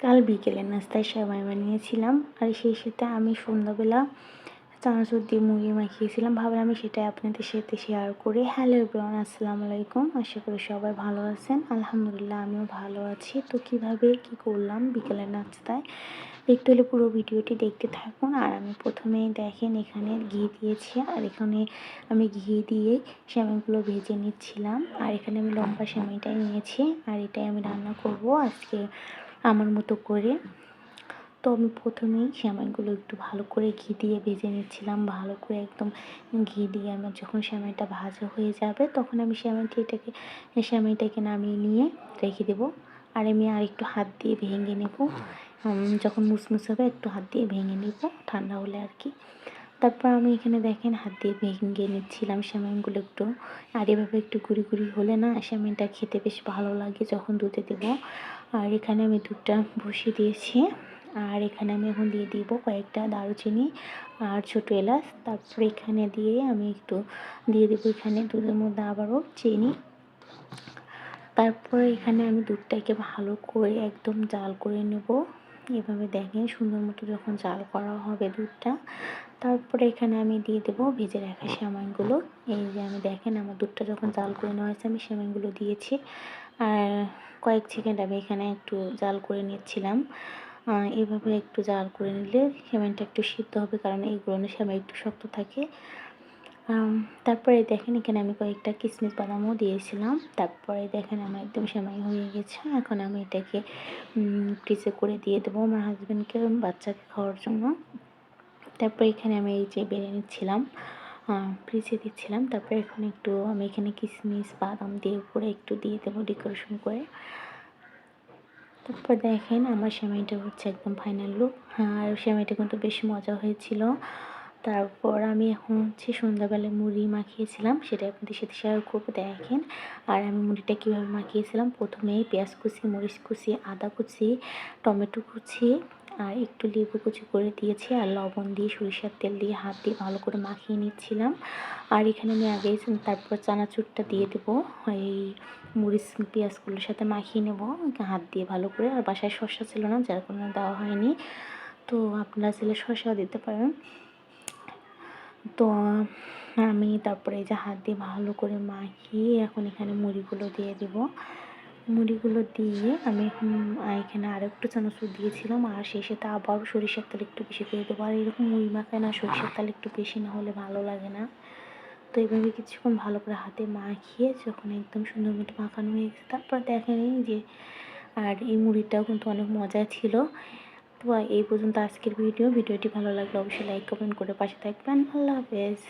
কাল বিকেলের নাস্তায় সেমাই বানিয়েছিলাম আর সেই সাথে আমি সন্ধ্যাবেলা চানাচুর দিয়ে মুড়ি মাখিয়েছিলাম। ভাবলাম আমি সেটাই আপনাদের সাথে শেয়ার করি। হ্যালো এভরিওয়ান আসসালামু আলাইকুম। আশা করি সবাই ভালো আছেন। আলহামদুলিল্লাহ, আমিও ভালো আছি। তো কীভাবে কি করলাম বিকেলের নাস্তায়? দেখতে হলে পুরো ভিডিওটি দেখতে থাকুন। আর আমি প্রথমেই দেখেন এখানে ঘি দিয়েছি আর এখানে আমি ঘি দিয়ে সেমাইগুলো ভেজে নিচ্ছিলাম। আর এখানে আমি লম্বা সেমাইটাই নিয়েছি আর এটাই আমি রান্না করব। আজকে আমার মতো করে। তো আমি প্রথমেই সেমাইগুলো একটু ভালো করে ঘি দিয়ে ভেজে নিচ্ছিলাম। ভালো করে একদম ঘি দিয়ে আমার যখন সেমাইটা ভাজা হয়ে যাবে, তখন আমি সেমাইটা এটাকে সেমাইটাকে নামিয়ে নিয়ে রেখে দেবো। আর আমি আর একটু হাত দিয়ে ভেঙে নেব। যখন মুসমুস হবে, একটু হাত দিয়ে ভেঙে নেব, ঠান্ডা হলে আর কি। তারপর আমি এখানে দেখেন হাত দিয়ে ভেঙে নিচ্ছিলাম সেমাইগুলো একটু। আর এভাবে একটু গুঁড়ি গুঁড়ি হলে না সেমাইটা খেতে বেশ ভালো লাগে যখন দুধে দেবো। আর এখানে আমি দুধটা বসিয়ে দিয়েছি। আর এখানে আমি এখন দিয়ে দিব কয়েকটা দারুচিনি আর ছোটো এলাচ। তারপরে এখানে দিয়ে আমি একটু দিয়ে দেবো এখানে দুধের মধ্যে আবারও চিনি। তারপরে এখানে আমি দুধটাকে ভালো করে একদম জাল করে নেব। এভাবে দেখেন সুন্দর মতো যখন জাল করা হবে দুধটা। তারপরে এখানে আমি দিয়ে দেবো ভেজে রাখা সেমাইগুলো এই যে আমি দেখেন আমার দুধটা যখন জাল করে নেওয়া হয়েছে, আমি সেমাইগুলো দিয়েছি। আর কয়েক সেকেন্ড আমি এখানে একটু জাল করে নিচ্ছিলাম। এভাবে একটু জাল করে নিলে সেমাইটা একটু সিদ্ধ হবে কারণ এইগুলো সেমাই একটু শক্ত থাকে। তারপরে দেখেন এখানে আমি কয়েকটা কিসমিস বাদামও দিয়েছিলাম। তারপরে দেখেন আমার একদম সেমাই হয়ে গেছে। এখন আমি এটাকে ফ্রিজে করে দিয়ে দেবো আমার হাজব্যান্ডকে বাচ্চাকে খাওয়ার জন্য। তারপরে এখানে আমি এই যে বেড়ে নিচ্ছিলাম। ফ্রিজে দিচ্ছিলাম। তারপরে এখন একটু আমি এখানে কিশমিশ বাদাম দিয়ে উপরে একটু দিয়ে দেবো ডেকোরেশন করে। তারপর দেখেন আমার সেমাইটা হচ্ছে একদম ফাইনাল লুক হ্যাঁ আর সেমাইটা কিন্তু বেশ মজা হয়েছিল। তারপর আমি এখন হচ্ছে সন্ধ্যাবেলায় মুড়ি মাখিয়েছিলাম, সেটা আপনাদের সাথে শেয়ার করব, দেখেন। আর আমি মুড়িটা কীভাবে মাখিয়েছিলাম? প্রথমেই পেঁয়াজ কুচি, মরিচ কুচি, আদা কুচি, টমেটো কুচি আর একটু লেবু কুচি করে দিয়েছি আর লবণ দিয়ে সরিষার তেল দিয়ে হাত দিয়ে ভালো করে মাখিয়ে নিচ্ছিলাম। আর এখানে আমি আগে তারপর চানাচুরটা দিয়ে দেবো। এই মরিচ পেঁয়াজগুলোর সাথে মাখিয়ে নেব। হাত দিয়ে ভালো করে। আর বাসায় শসা ছিল না, যার কারণে দেওয়া হয়নি। তো আপনারা ছেলে শসাও দিতে পারেন। তো, আমি তারপরে এই যে হাত দিয়ে ভালো করে মাখিয়ে এখন এখানে মুড়িগুলো দিয়ে দেব। মুড়িগুলো দিয়ে আমি এখানে আরও একটু চানাচুর দিয়েছিলাম, আর সেই সাথে আবারও সরিষার তেল একটু বেশি করে দেবো। আর এরকম মুড়ি মাখায় না, সরিষার তেল একটু বেশি না হলে ভালো লাগে না। তো এইভাবে কিছুক্ষণ ভালো করে হাতে মাখিয়ে যখন একদম সুন্দর মতো মাখানো হয়ে গেছে, তারপর দেখেন যে, আর এই মুড়িটাও কিন্তু অনেক মজা ছিল। তো এই পর্যন্ত আজকের ভিডিও। ভিডিওটি ভালো লাগলে অবশ্যই লাইক কমেন্ট করে পাশে থাকবেন। আল্লাহ হাফেজ।